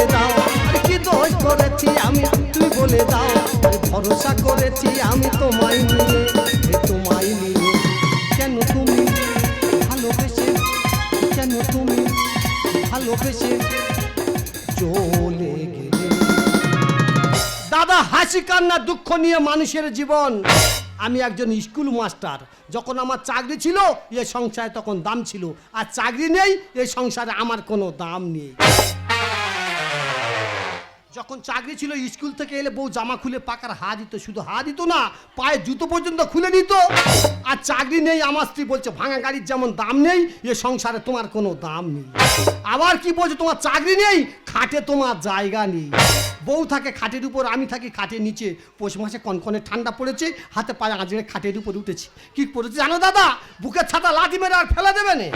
বলে দাও কি দোষ করেছি আমি? তুই বলে দাও ভরসা করেছি আমি তোমায় নিয়ে। তোমায় নিয়ে কেন তুমি ভালোবেসে, কেন তুমি ভালোবেসে চলে গেলে? দাদা, হাসি, কান্না, দুঃখ নিয়ে মানুষের জীবন। আমি একজন স্কুল মাস্টার। যখন আমার চাকরি ছিল, এ সংসারে তখন দাম ছিল। আর চাকরি নেই এই সংসারে আমার কোনো দাম নেই। যখন চাকরি ছিল, স্কুল থেকে এলে বউ জামা খুলে পাকার হা দিত, শুধু হা দিত না পায়ে জুতো পর্যন্ত খুলে দিত আর চাকরি নেই, আমার স্ত্রী বলছে, ভাঙা গাড়ির যেমন দাম নেই, এ সংসারে তোমার কোনো দাম নেই। আবার কি বলছে, তোমার চাকরি নেই, খাটে তোমার জায়গা নেই। বউ থাকে খাটের উপর, আমি থাকি খাটের নিচে। পৌষ মাসে কনকনে ঠান্ডা পড়েছে, হাতে পায়ে আঁচড়ে খাটের উপর উঠেছি। কি পড়েছে জানো দাদা? বুকের ছাতা লাঠি মেরে আর ফেলে দেবে না।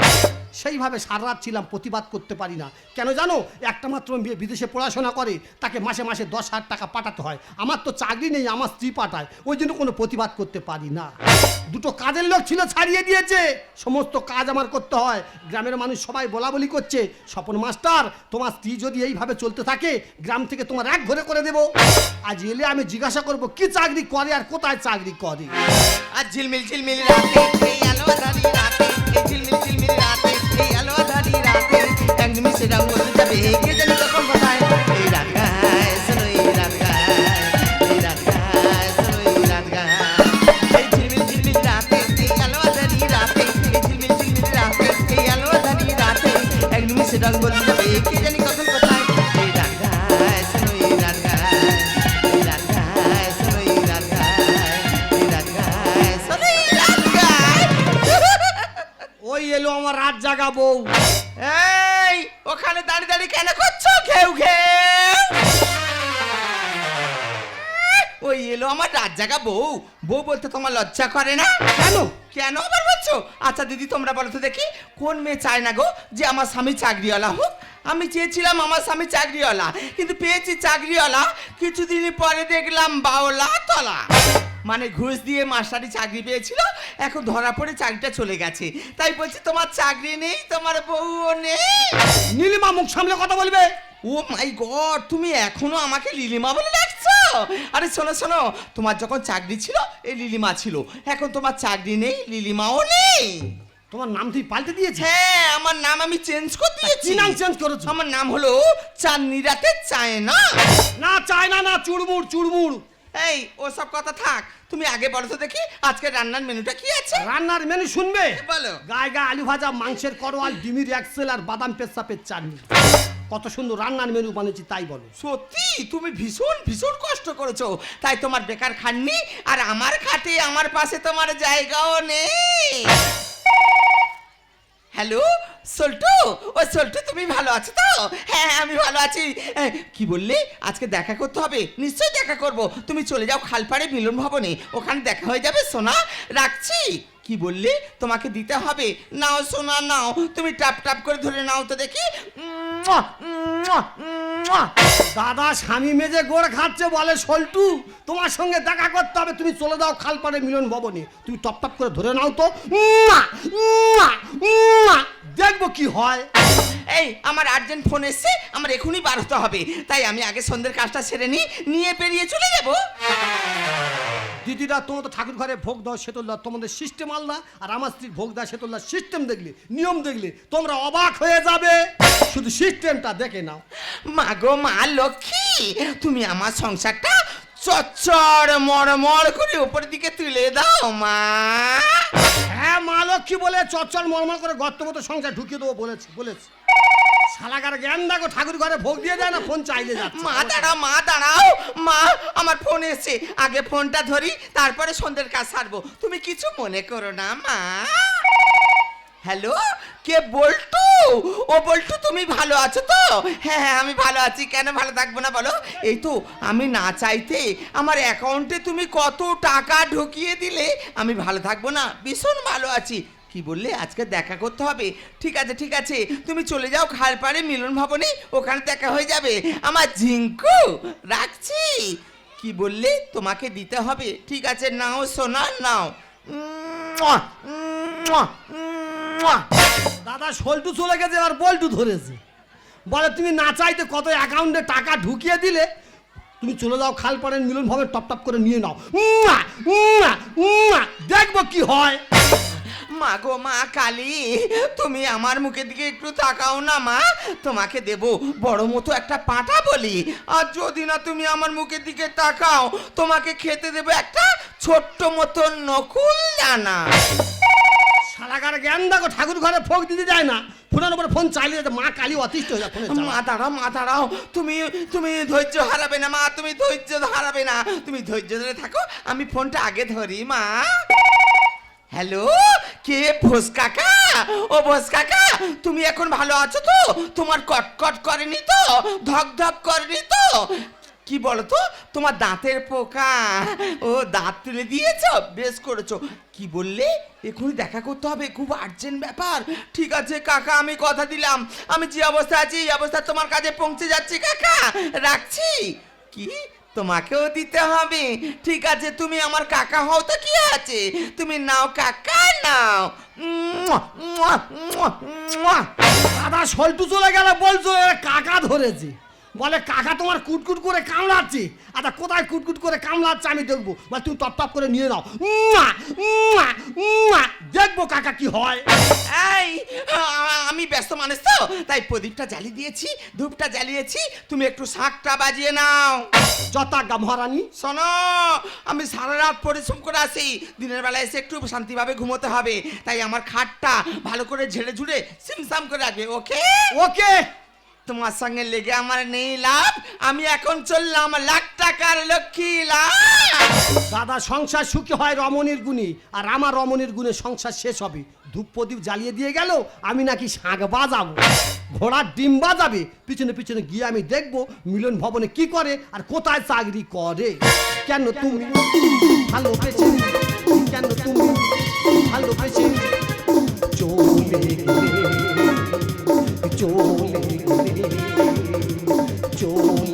সেইভাবে সারা রাত ছিলাম, প্রতিবাদ করতে পারি না। কেন জানো? একটা মাত্র বিদেশে পড়াশোনা করে, তাকে মাসে মাসে দশ হাজার টাকা পাঠাতে হয়। আমার তো চাকরি নেই, আমার স্ত্রী পাঠায়। ওই জন্য কোনো প্রতিবাদ করতে পারি না। দুটো কাজের লোক ছিল, ছাড়িয়ে দিয়েছে। সমস্ত কাজ আমার করতে হয়। গ্রামের মানুষ সবাই বলা বলি করছে, স্বপন মাস্টার, তোমার স্ত্রী যদি এইভাবে চলতে থাকে, গ্রাম থেকে তোমার এক ঘরে করে দেবো। আজ এলে আমি জিজ্ঞাসা করব, কি চাকরি করে আর কোথায় চাকরি করে? আর ঝিলমিল ঝিলমিল রাতে, ঝিলমিল ওই এলো আমার রাত জাগা বউ। বউ বলতে তোমার লজ্জা করে না? কেন? কেন আবার বলছো? আচ্ছা দিদি তোমরা বলো তো দেখি কোন মেয়ে চায় না গো যে আমার স্বামী চাকরিওয়ালা হোক? আমি চেয়েছিলাম আমার স্বামী চাকরিওয়ালা কিন্তু পেয়েছি চাকরিওয়ালা। কিছুদিন পরে দেখলাম বাওলা তলা। মানে ঘুষ দিয়ে মাস্টারি চাকরি পেয়েছিল এখন ধরা পড়ে চাকরিটা চলে গেছে। তাই বলছি তোমার চাকরি নেই তোমার বউও নেই। নীলিমা মুখ সামলে কথা বলবে। ও মাই গড তুমি এখনও আমাকে লিলিমা বলে ডাকছো? আরে শোনো শোনো তোমার যখন চাকরি ছিল এই লিলিমা ছিল। এখন তোমার চাকরি নেই লিলিমাও নেই। তোমার নাম তুই পাল্টে দিয়েছে? হ্যাঁ আমার নাম আমি চেঞ্জ করে দিয়েছি নাম চেঞ্জ করেছ? আমার নাম হলো চাঁদনি রাতে চায় না না চায় না না চুড়মুড় চুড়মুড়। এই ওসব কথা থাক। তুমি আগে বলো তো দেখি আজকে রান্নার মেনুটা কি আছে? রান্নার মেনু শুনবে? বলো। গায়ে গায়ে আলু ভাজা মাংসের করোয়াল ডিমির এক্সেল আর বাদাম পেস্তাপের চাটনি। কত সুন্দর রান্নার মেনু বানিয়েছি তাই বলো। সত্যি? তুমি ভীষণ ভীষণ কষ্ট করেছ। তাই তোমার বেকার খাননি আর আমার খাটে আমার পাশে তোমার জায়গাও নেই। হ্যালো সল্টু? ও সল্টু তুমি ভালো আছো তো? হ্যাঁ হ্যাঁ, আমি ভালো আছি। কি বললে? আজকে দেখা করতে হবে? নিশ্চয়ই দেখা করব। তুমি চলে যাও খালপাড়ে মিলন ভবনে। ওখানে দেখা হয়ে যাবে সোনা। রাখছি। কি বললি? তোমাকে দিতে হবে। নাও সোনা নাও। তুমি টাপ টাপ করে ধরে নাও তো দেখি। দাদা স্বামী মেজে গোড় খাচ্ছে বলে সল্টু। তোমার সঙ্গে দেখা করতে হবে। তুমি চলে যাও খালপাড়ে মিলন ভবনে। তুমি টপ টপ করে ধরে নাও তো। দেখব কি হয়। এই আমার আর্জেন্ট ফোন এসছে। আমার এখনই বার হতে হবে। তাই আমি আগে সন্ধ্যের কাজটা সেরে নিই। নিয়ে বেরিয়ে চলে যাব। দিদিরা তোমাদের ঠাকুর ঘরে ভোগ দাও সেতুল্লাহ তোমাদের সিস্টেম আল্লাহ আর আমার স্ত্রীর ভোগ দেওয়া সেতুল্লাহ সিস্টেম দেখলে নিয়ম দেখলে। তোমরা অবাক হয়ে যাবে। শুধু সিস্টেমটা দেখে নাও। মা গো মা লক্ষ্মী তুমি আমার সংসারটা চচ্চর মরমর করে উপরের দিকে তুলে দাও মা। হ্যাঁ মা লক্ষ্মী বলে চচ্চল মরমর করে গর্ত মতো সংসার ঢুকিয়ে দেবো বলেছি বলেছি। শালাকার জ্ঞান দেখো, ঠাকুর ঘরে ভোগ দিয়ে দেয় না, ফোন চাইলে যাচ্ছে। মা দাঁড়াও মা দাঁড়াও। মা, আমার ফোন এসছে। আগে ফোনটা ধরি, তারপরে সন্ধ্যের কাজ সারবো। তুমি কিছু মনে করো না, মা। হ্যালো কে বল্টু? ও বল্টু, তুমি ভালো আছো তো? হ্যাঁ হ্যাঁ আমি ভালো আছি। কেন ভালো থাকব না বলো? এই তো, আমি না চাইতে আমার অ্যাকাউন্টে তুমি কত টাকা ঢুকিয়ে দিলে, আমি ভালো থাকব না। ভীষণ ভালো আছি। কি বললে? আজকে দেখা করতে হবে। ঠিক আছে ঠিক আছে। তুমি চলে যাও খাল খালপাড়ে মিলন ভবনে, ওখানে দেখা হয়ে যাবে। আমার ঝিঙ্কু, রাখছি। কি বললে? তোমাকে দিতে হবে। ঠিক আছে, নাও সোনা, নাও। দাদা সল্টু চলে গেছে, আর বল্টু ধরেছে। বলে, তুমি না চাইতে কত অ্যাকাউন্টে টাকা ঢুকিয়ে দিলে, তুমি চলে যাও খাল পাড়ের মিলন ভাবে টপ টপ করে নিয়ে নাও। দেখব কি হয়। গো মা কালী তুমি আমার মুখের দিকে একটু তাকাও না মা। তোমাকে দেব বড় মতো একটা পাঁঠা বলি। আর যদি না তুমি আমার মুখের দিকে তাকাও তোমাকে খেতে দেবো একটা ছোট্ট মতো নকুল দানা। সারাগার জ্ঞান দেখো ঠাকুর ঘরে ফোক দিতে যায় না। ফোনের উপরে ফোন চালিয়ে যাচ্ছে মা কালী অতিষ্ঠ হয়ে যায় ফোনে মা দাঁড়াও মা দাঁড়াও। তুমি তুমি ধৈর্য হারাবে না মা তুমি ধৈর্য হারাবে না। তুমি ধৈর্য ধরে থাকো আমি ফোনটা আগে ধরি মা। হ্যালো কে? ভোস কাকা? ও ভোস কাকা, তুমি এখন ভালো আছো তো? তোমার কটকট করেনি তো? ধক ধক করেনি তো? কি বলো তো তোমার দাঁতের পোকা। ও, দাঁত তুলে দিয়েছ? বেশ করেছ। কি বললে? এখনই দেখা করতে হবে। খুব আর্জেন্ট ব্যাপার। ঠিক আছে কাকা, আমি কথা দিলাম। আমি যে অবস্থা আছি, এই অবস্থা তোমার কাছে পৌঁছে যাচ্ছি কাকা। রাখছি? কি? তোমাকেও দিতে হবে। ঠিক আছে, তুমি আমার কাকা হও তো কি আছে? তুমি নাও কাকা, নাও। দাদা সল্টু চলে গেলে, বলছো কাকা ধরেছে। বলে কাকা তোমার কুটকুট করে কামড়াচ্ছে। আচ্ছা কোথায় কুটকুট করে কামড়াচ্ছে আমি দেখব। বলে তুমি টপ টপ করে নিয়ে নাও। দেখব কাকা কি হয়। এই আমি ব্যস্ত মানুষ তো তাই প্রদীপটা জ্বালিয়ে দিয়েছি ধূপটা জ্বালিয়েছি তুমি একটু শাঁখটা বাজিয়ে নাও। যথাজ্ঞা মহারানী। শোনো আমি সারা রাত পরিশ্রম করে আসি দিনের বেলা এসে একটু শান্তিভাবে ঘুমোতে হবে। তাই আমার খাটটা ভালো করে ঝেড়ে ঝুড়ে সিমসাম করে রাখবে ওকে? ওকে। তোমার সঙ্গে লেগে আমার নেই লাভ। আমি এখন চললাম লাখ টাকার লক্ষ্মী লাভ। দাদা, সংসার সুখী হয় রমণীর গুণে, আর আমার রমণীর গুণে সংসার শেষ হবে। ধূপ প্রদীপ জ্বালিয়ে দিয়ে গেল, আমি নাকি শাঁখ বাজাবো। ঘোড়ার ডিম বাজাবে, পিছনে পিছনে গিয়ে আমি দেখব মিলন ভবনে কি করে আর কোথায় চাকরি করে। কেন তুমি ভালো পেয়েছি কেন তুমি ভালো চলে চলে চলে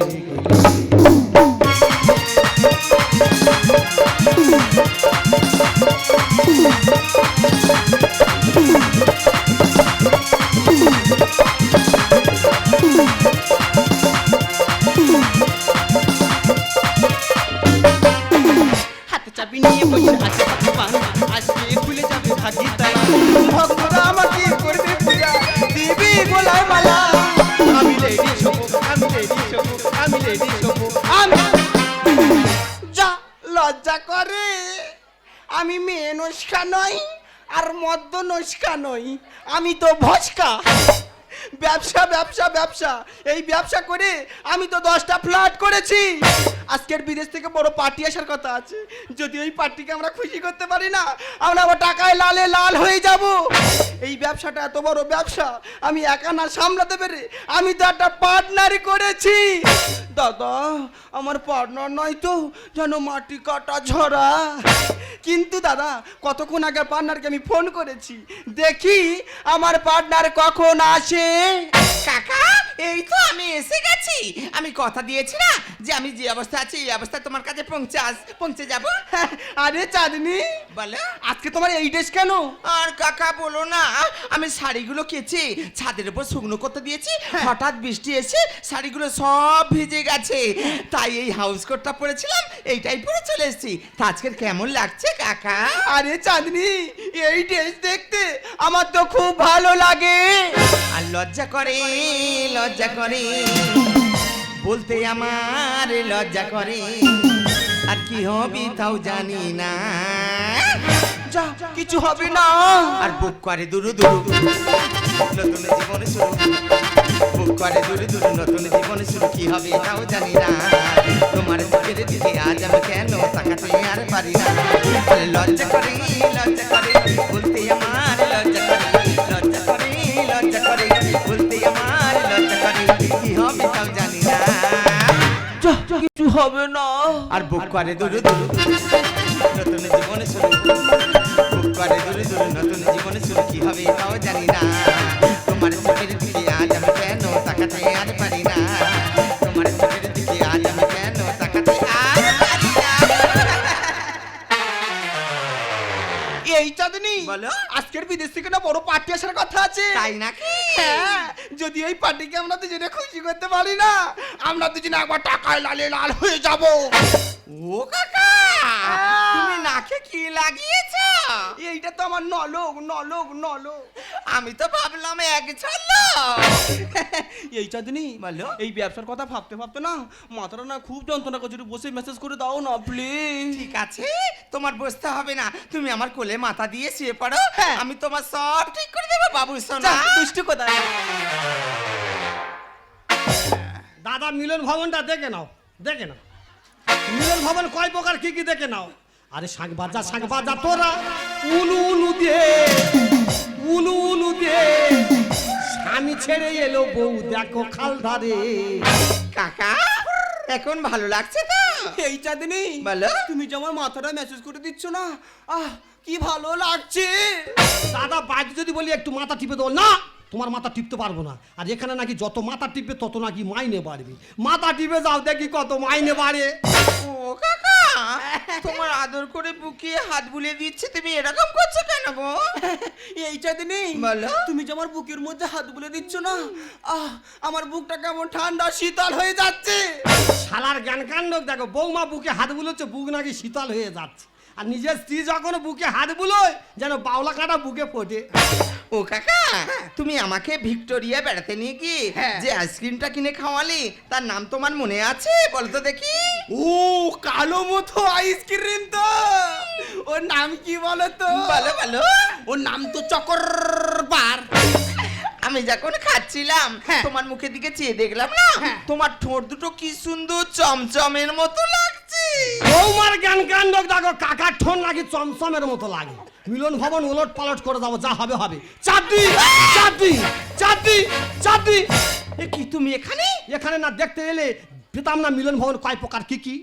নস্কা নই, আমি তো ভস্কা। ব্যবসা ব্যবসা ব্যবসা, এই ব্যবসা করে আমি তো দশটা ফ্ল্যাট করেছি। আজকের বিদেশ থেকে বড় পার্টি আসার কথা আছে। যদি ওই পার্টিকে আমরা খুশি করতে পারি না, আমরা আবার টাকায় লালে লাল হয়ে যাব। এই ব্যবসাটা এত বড় ব্যবসা, আমি একা না সামলাতে পেরে আমি তো একটা পার্টনারই করেছি। দাদা, আমার পার্টনার নয় তো, যেন মাটি কাটা ঝরা। কিন্তু দাদা কতক্ষণ আগে পার্টনারকে আমি ফোন করেছি। দেখি আমার পার্টনার কখন আসে। কাকা এই তো আমি এসে গেছি। আমি কথা দিয়েছি না যে আমি যে অবস্থা আছি এই অবস্থায় তোমার কাছে পৌঁছে আস পৌঁছে যাব। আরে চাঁদনি বলো। আজকে তোমার এই ড্রেস কেন? আর কাকা বলো না। আমি শাড়িগুলো কেচে ছাদের উপর শুকনো করতে দিয়েছি। হঠাৎ বৃষ্টি এসে শাড়িগুলো সব ভিজে গেছে। তাই এই হাউস কোটটা পরেছিলাম এইটাই পরে চলে এসেছি। তা আজকের কেমন লাগছে? কাকা? আরে চাঁদনি এই ড্রেস দেখতে আমার তো খুব ভালো লাগে। আর লজ্জা করে লজ্জা করে বলতে আমার লজ্জা করে। আর কি হবে তাও জানি না। যা কিছু হবে না। আর বুক করে দুরু দুরু। নতুন জীবন শুরু। বুক করে দুরু দুরু নতুন জীবন শুরু কি হবে তাও জানি না। তোমার বুকের দিকে আজ আমি কেন তাকাতে আর পারি না? লজ্জা করে লজ্জা করে বলতে আমার লজ্জা করে লজ্জা করে লজ্জা করে বলতে আমার লজ্জা করে কি হবে তাও জানি না। কিছু হবে না। আর বুক করে দুরু দুরু নতুন জীবন শুরু। বুক করে দুরু দুরু নতুন জীবন শুরু কি হবে তাও জানি না। বলো। আজকের বিদেশ থেকে না বড় পার্টি আসার কথা আছে। তাই নাকি? হ্যাঁ যদি এই পার্টিকে আমরা দুজনে খুশি করতে পারি না আমরা দুজনে একবার টাকায় লালে লাল হয়ে যাব। ও কাকা! তুমি নাকে কি লাগিয়েছো? এইটা তো আমার নলক নলক নলক। আমি তো ভাবলাম এক এই চাঁদনি বলো। এই ব্যবসার কথা ভাবতে ভাবতে না মাথাটা না খুব যন্ত্রণা করছে। একটু বসে মেসেজ করে দাও না প্লিজ ঠিক আছে তোমার বসতে হবে না। তুমি আমার কোলে মাথা দিয়ে শুয়ে পড়ো। হ্যাঁ। আমি তোমার সব ঠিক করে দেবো বাবু সোনা দুষ্টু কোথায়? দাদা মিলন ভবনটা দেখে নাও দেখে নাও। মিলন ভবন কয় প্রকার কি কি দেখে নাও? আরে শাক বাজা শাক বাজা তোরা। উলু উলু দিয়ে উলু উলু দিয়ে স্বামী ছেড়ে এলো বউ দেখো খাল ধারে কাকা এখন ভালো লাগছে তো? এই চাঁদনি বলো। তুমি যে আমার মাথাটা মেসেজ করে দিচ্ছ না আহ কি ভালো লাগছে। দাদা বাড়িতে যদি বলি একটু মাথা টিপে দাও না? তোমার মাথা টিপতে পারব না। আর এখানে নাকি যত মাথা টিপবে তত নাকি মাইনে বাড়বে। মাথা টিপে যাও দেখি কত মাইনে বাড়ে। ও কাকা তোমার আদর করে বুকে হাত বুলিয়ে দিচ্ছে তুমি এরকম করছ কেন গো? এই চাঁদনি বলো। তুমি যে আমার বুকের মধ্যে হাত বলে দিচ্ছ না আহ আমার বুকটা কেমন ঠান্ডা শীতল হয়ে যাচ্ছে। শালার জ্ঞান কাণ্ড দেখো বৌমা বুকে হাত বুলোচ্ছে বুক নাকি শীতল হয়ে যাচ্ছে। আর নিজের স্ত্রী যখন বুকে হাত বুলোয় যেন বাউলা কাটা বুকে ফোটে। ও কাকা তুমি আমাকে ভিক্টোরিয়া বেড়াতে নিয়ে কি হ্যাঁ। যে আইসক্রিমটা কিনে খাওয়ালি তার নাম তোমার মনে আছে? বলো তো দেখি। ও কালো মতো আইসক্রিম তো। ওর নাম কি বলো তো বলো বলো। ওর নাম তো চকর আমি যখন খাচ্ছিলাম হ্যাঁ। তোমার মুখের দিকে চেয়ে দেখলাম না? তোমার ঠোঁট দুটো কি সুন্দর চমচমের মতো লাগছে। বৌমার জ্ঞান কাণ্ড দেখো, কাকার ঠোন নাকি চমচমের মতো লাগে। মিলন ভবন ওলট পালট করে যাব, যা হবে হবে। চারটি চারটি চারটি চারটি এ কি তুমি এখানে? এখানে না দেখতে এলে পেতাম না মিলন ভবন কয় প্রকার, কি কি?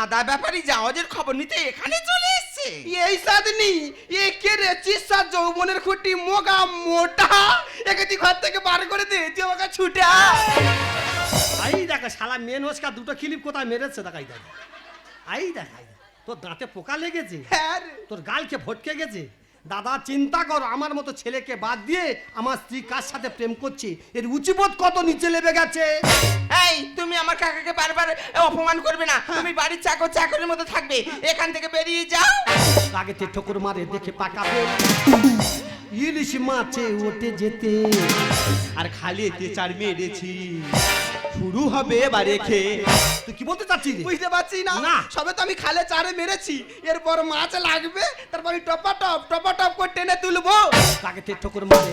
আদা ব্যাপারী জাহাজের খবর নিতে এখানে চলে এসছে। এই সাদনি এ কে রে চিসা যৌবনের খুঁটি মোগা মোটা? একে তুই ঘর থেকে বার করে দে, তুই আমাকে ছুটে। আই দেখো শালা মেন হোসকা দুটো ক্লিপ কোথায় মেরেছে? দেখাই দেখো। আই দেখাই তোর দাঁতে পোকা লেগেছে? হ্যাঁ তোর গালকে ভটকে গেছে? দাদা চিন্তা করো আমার মতো ছেলেকে বাদ দিয়ে আমার স্ত্রী কার সাথে প্রেম করছে? এর উচিবোধ কত নিচে লেবে গেছে? এই তুমি আমার কাকাকে বারবার অপমান করবে না। তুমি বাড়ির চাকর চাকরের মতো থাকবে। এখান থেকে বেরিয়ে যাও। আগেতে ঠোকর মারে দেখে পাকাবে। ইলিশ মাছে ওঠে যেতে। আর খালি এতে চার মেরেছি। শুরু হবে এবারে খেয়ে। তুই কি বলতে চাচ্ছিস বুঝতে পারছি না। না। সবে তো আমি খালে চারে মেরেছি। এরপর মাছ লাগবে তারপর আমি টপা টপ টপা টপ করে টেনে তুলবো। আগেতে ঠোকর মারে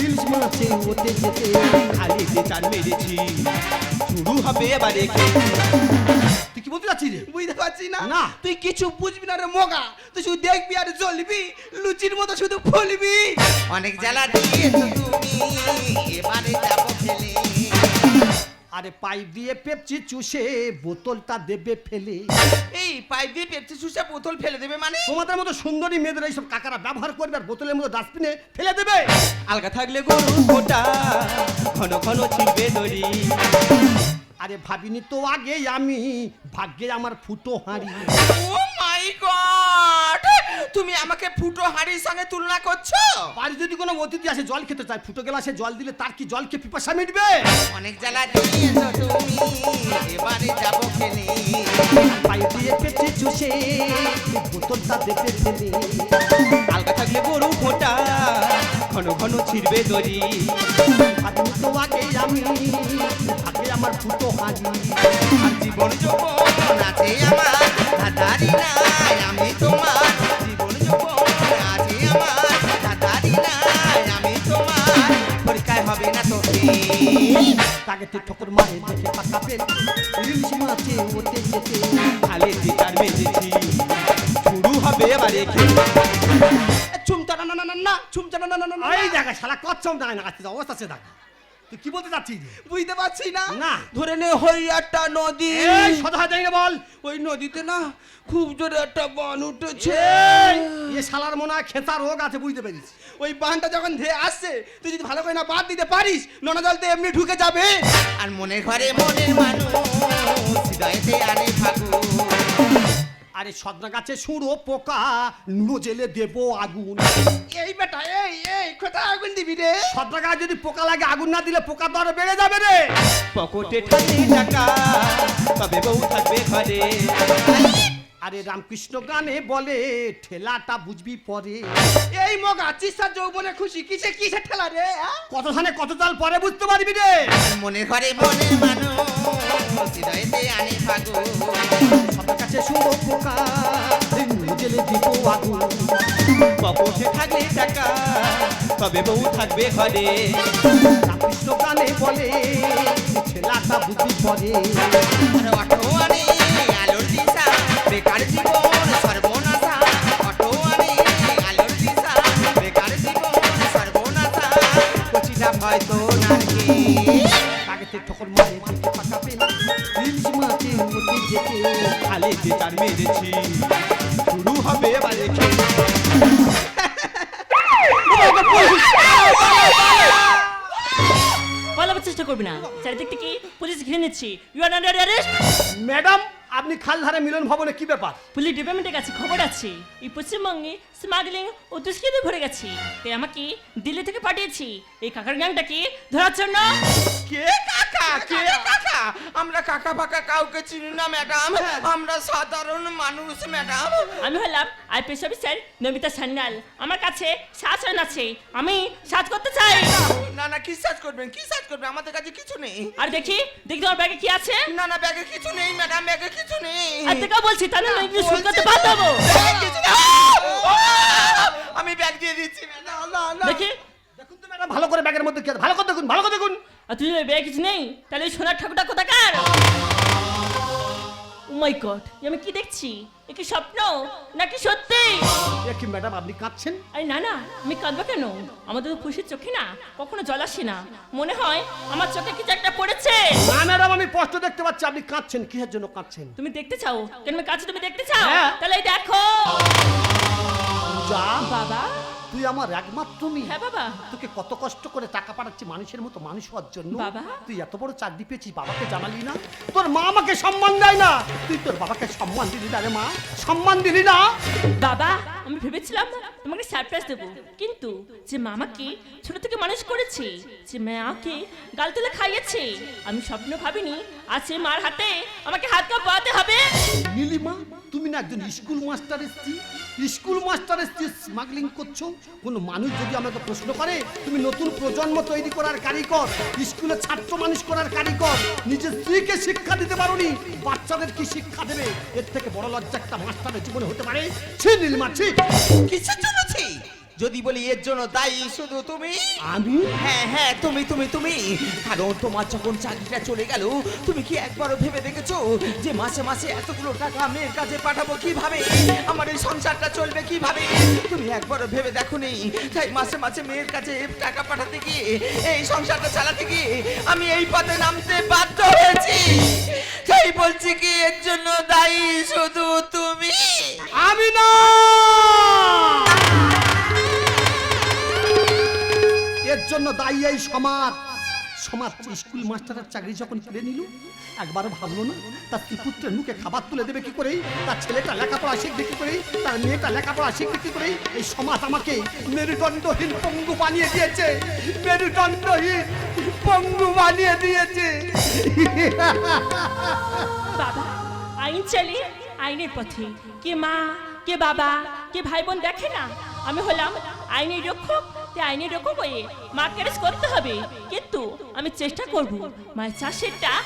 ইলিশ মাছে ওঠে যেতে খালি এতে চার মেরেছি। শুরু হবে এবারে খেয়ে। তুই কি বলতে চাচ্ছিস রে? বুঝতে পারছি না। না। তুই কিছু বুঝবি না রে মগা। তুই শুধু দেখবি আর জ্বলবি। লুচির মতো শুধু ফুলবি। অনেক জ্বালা দিয়েছ তুমি। এবারে যাব ফেলে। আরে পাইপ দিয়ে পেপচি চুষে বোতলটা দেবে ফেলে। এই পাইপ দিয়ে পেপসি সুসা বোতল ফেলে দেবে মানে? তোমাদের মতো সুন্দরী মেয়েদের এইসব কাকারা ব্যবহার করবে আর বোতলের মতো ডাস্টবিনে ফেলে দেবে? আলগা থাকলে গরু গোটা ঘন ঘন ছিড়বে দড়ি আরে ভাবিনি তো আগে আমি ভাগ্যে আমার ফুটো হাঁড়ি। Oh my god! তুমি আমাকে ফুটো হাঁড়ির সঙ্গে তুলনা করছ? বাড়ি যদি কোনো অতিথি আসে জল খেতে চায়। ফুটো গ্লাসে জল দিলে তার কি জলকে পিপাসা মিটবে? অনেক জ্বালা দিয়েছ তুমি এবারে যাব ফেলে পাইপ দিয়ে পেপচি চুষে বোতলটা ফেলে আলগা থাকলে গরু গোটা ঘন ঘন ছিড়বে দড়ি। তো আগে আমি ভাগ্যে আমার ফুটো হাঁড়ি। জীবন যৌবন আছে আমার দাদারি নাই আমি তোমার। তাকে ঠোকর মারে দেখে পাকাবে ইলিশ মাছে ওতে যেতে। খালে দিতার মেরেছি শুরু হবে এবারে খেলা। চুমটা না না না না চুমটা না না না এই দেখা শালা কচ্ছম দেয় না আসতে অবস্থা সে দেখ। তুই কি বলতে চাচ্ছিস? বুঝতে পারছি না। না। ধরে নে হইয়াটা নদী। এই সদা যাই না বল। ওই নদীতে না খুব জোরে একটা বান উঠেছে। এ শালার মনে হয় খেতা রোগ আছে বুঝতে পেরেছি ওই বানটা যখন ধেয়ে আসছে তুই যদি ভালো করে না বাদ দিতে পারিস নোনা জলতে এমনি ঢুকে যাবে। আর মনের ঘরে মনের মানুষ হৃদয়েতে আনে ফাগুন আরে সদনা গাছে সুড়ো পোকা নুড়ো জেলে দেবো আগুন। এই বেটা এই এই কোথায় আগুন দিবি রে? সদনা গাছ যদি পোকা লাগে আগুন না দিলে পোকা তো আরও বেড়ে যাবে রে। পকেটে থাকলে টাকা তবে বউ থাকবে ঘরে। আরে রামকৃষ্ণ গানে বলে ঠেলাটা বুঝবি পরে। এই মগা চিস্তা যৌবনে খুশি কিসে কিসে ঠেলা রে? কত ধানে কত চাল পরে বুঝতে পারবি রে? মনে ঘরে মনে মানুষ হৃদয়েতে আনে ফাগুন কাছে সুড়ো পোকা জেলে দিব আগুন। পকেটে থাকলে টাকা তবে বউ থাকবে ঘরে। রামকৃষ্ণ গানে বলে ছেলাটা বুঝবি পরে। অটো আনে, আলোর দিশা, বেকার জীবন। মেরেছি। শুরু হবে এবারে পালাবার চেষ্টা করবি না। চারিদিক থেকে পুলিশ ঘিরে নিচ্ছি। You are under arrest madam আপনি খালধারে মিলন ভবনে কি ব্যাপার? পুলিশ ডিপার্টমেন্টের কাছে খবর আছে। এই পশ্চিমবঙ্গে স্মাগলিং ও দুষ্কৃতি ভরে গেছে। তাই আমাকে দিল্লি থেকে পাঠিয়েছি। এই কাকার গ্যাংটাকে ধরার জন্য। কে কাকা? কে কাকা? আমরা কাকা ফাকা কাউকে চিনি না ম্যাডাম। আমরা সাধারণ মানুষ ম্যাডাম। আমি হলাম আইপিএস অফিসার নমিতা সান্যাল। আমার কাছে শাসন আছে। আমি সাজ করতে চাই। না না কি সার্চ করবেন? কি সার্চ করবেন? আমাদের কাছে কিছু নেই। আর দেখি দেখি তোমার ব্যাগে কি আছে? না না ব্যাগে কিছু নেই ম্যাডাম। ব্যাগে কিছু নেই। আর বলছি তাহলে আমি কি শুরু করতে কিছু আমি ব্যাগ দিয়ে দিচ্ছি ম্যাডাম। না না দেখি। দেখুন তো ম্যাডাম ভালো করে ব্যাগের মধ্যে কি ভালো করে দেখুন ভালো করে দেখুন। আর তুই ব্যাগ কিছু নেই? তাহলে সোনার ঠাকুরটা কোথাকার? মাই গড আমি কি দেখছি? এ কি স্বপ্ন? নাকি সত্যি? কি ম্যাডাম আপনি কাঁদছেন? আরে না না আমি কাঁদবো কেন? আমাদের তো খুশির চোখে না কখনো জল আসে না। মনে হয় আমার চোখে কিছু একটা পড়েছে। না ম্যাডাম আমি স্পষ্ট দেখতে পাচ্ছি আপনি কাঁদছেন কিসের জন্য কাঁদছেন? তুমি দেখতে চাও? কেন আমি কাছে তুমি দেখতে চাও? হ্যাঁ। তাহলে এই দেখো। যা। বাবা। তুই আমার একমাত্র মেয়ে। হ্যাঁ বাবা। তোকে কত কষ্ট করে টাকা পাঠাচ্ছি মানুষের মতো মানুষ হওয়ার জন্য। বাবা। তুই এত বড় চাকরি পেয়েছিস বাবাকে জানালি না। তোর মা আমাকে সম্মান দেয় না। তুই তোর বাবাকে সম্মান দিলি না রে মা। সম্মান দিলি না। বাবা আমি ভেবেছিলাম তোমাকে সারপ্রাইজ দেবো। কিন্তু যে মামাকে ছোট থেকে মানুষ করেছে যে মাকে গাল তুলে খাইয়েছে আমি স্বপ্ন ভাবিনি আছে মার হাতে আমাকে হাত কাপ হবে। নীলিমা তুমি না একজন স্কুল মাস্টারের স্ত্রী স্কুল মাস্টারের স্ত্রী স্মাগলিং করছ, কোনো মানুষ যদি আমাকে প্রশ্ন করে, তুমি নতুন প্রজন্ম তৈরি করার কারিগর, স্কুলে ছাত্র মানুষ করার কারিগর নিজের স্ত্রীকে শিক্ষা দিতে পারোনি, বাচ্চাদের কি শিক্ষা দেবে? এর থেকে বড় লজ্জা একটা মাস্টারের জীবনে হতে পারে। ছি নীলিমা ছি কিসের জন্য ছি? যদি বলি এর জন্য দায়ী শুধু তুমি? আমি? হ্যাঁ হ্যাঁ তুমি তুমি তুমি। কারণ তোমার যখন চাকরিটা চলে গেল তুমি কি একবারও ভেবে দেখেছ যে মাসে মাসে এতগুলো টাকা মেয়ের কাছে পাঠাবো কীভাবে? আমার এই সংসারটা চলবে কীভাবে? তুমি একবারও ভেবে দেখো নি তাই মাসে মাসে মেয়ের কাছে টাকা পাঠাতে গিয়ে এই সংসারটা চালাতে গিয়ে আমি এই পথে নামতে বাধ্য হয়েছি। তাই বলছি কি এর জন্য দায়ী শুধু তুমি? আমি না জন্য দায়ী এই সমাজ। সমাজ স্কুল মাস্টারের চাকরি যখন কেড়ে নিল? একবারও ভাবলো না? তার স্ত্রী পুত্রের মুখে খাবার তুলে দেবে কি করেই? তার ছেলেটা লেখাপড়া শিখবে কি করেই? তার মেয়েটা লেখাপড়া শিখবে কি করে এই সমাজ আমাকে মেরুদণ্ডহীন পঙ্গু বানিয়ে দিয়েছে। মেরুদণ্ডহীন পঙ্গু বানিয়ে দিয়েছে। বাবা, আইন চলে আইনের পথে। কে মা, কে বাবা, কে ভাই বোন দেখে না? আমি হলাম আইনের রক্ষক। তে আইনের রকম হয়ে মা করতে হবে। কিন্তু আমি চেষ্টা করব মায়ের চাষেরটা